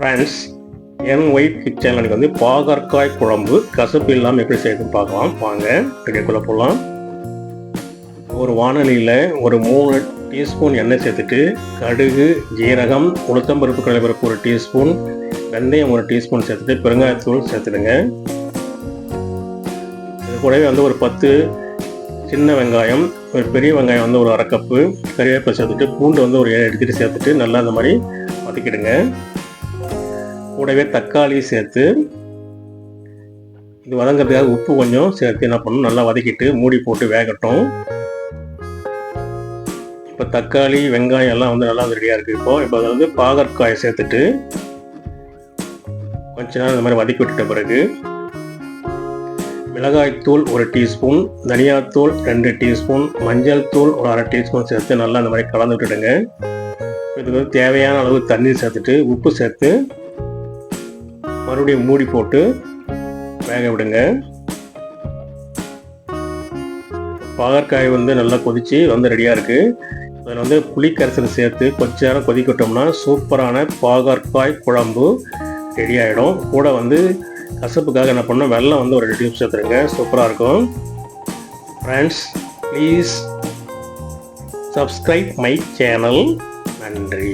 Friends என் wife கிச்சனில் வந்து பாகற்காய் குழம்பு கசப்பு இல்லாமல் எப்படி செய்யணும் பார்க்கலாம். வாங்க வீடியோக்குள்ளே போகலாம் ஒரு வானொலியில் ஒரு மூணு டீஸ்பூன் எண்ணெய் சேர்த்துட்டு கடுகு ஜீரகம் உளுத்தம்பருப்பு கடலைப்பருப்பு ஒரு டீஸ்பூன் வெந்தயம் ஒரு டீஸ்பூன் சேர்த்துட்டு பெருங்காயத்தூள் சேர்த்துடுங்க. இது கூடவே வந்து ஒரு பத்து சின்ன வெங்காயம் ஒரு பெரிய வெங்காயம் வந்து ஒரு அரை கப்பு கறிவேப்பிலை சேர்த்துட்டு பூண்டு வந்து ஒரு ஏழு சேர்த்துட்டு நல்லா அந்த மாதிரி வதக்கிடுங்க. கூடவே தக்காளி சேர்த்து இது வதங்கிறதுக்காக உப்பு கொஞ்சம் சேர்த்து என்ன பண்ணணும் நல்லா வதக்கிட்டு மூடி போட்டு வேகட்டும். இப்போ தக்காளி வெங்காயம் எல்லாம் வந்து நல்லா ரெடியாக இருக்குது இப்போ இப்போ அதை வந்து பாகற்காயை சேர்த்துட்டு கொஞ்ச நேரம் இந்த மாதிரி வதக்கி விட்டுட்ட பிறகு மிளகாய்த்தூள் ஒரு டீஸ்பூன் தனியாத்தூள் ரெண்டு டீஸ்பூன் மஞ்சள் தூள் ஒரு அரை டீஸ்பூன் சேர்த்து நல்லா இந்த மாதிரி கலந்து விட்டுடுங்க. இதுக்கு வந்து தேவையான அளவு தண்ணீர் சேர்த்துட்டு உப்பு சேர்த்து மறுபடியும் மூடி போட்டு வேக விடுங்க. பாகற்காய் வந்து நல்லா கொதித்து வந்து ரெடியாக இருக்குது அதில் வந்து புளி சேர்த்து கொஞ்ச நேரம் கொதிக்க விட்டோம்னா சூப்பரான பாகற்காய் குழம்பு ரெடி ஆகிடும் கூட வந்து கசப்புக்காக என்ன பண்ணோம் வெள்ளம் வந்து ஒரு ரெண்டு டியூப் சேர்த்துருங்க. சூப்பராக இருக்கும். Friends please subscribe my channel நன்றி.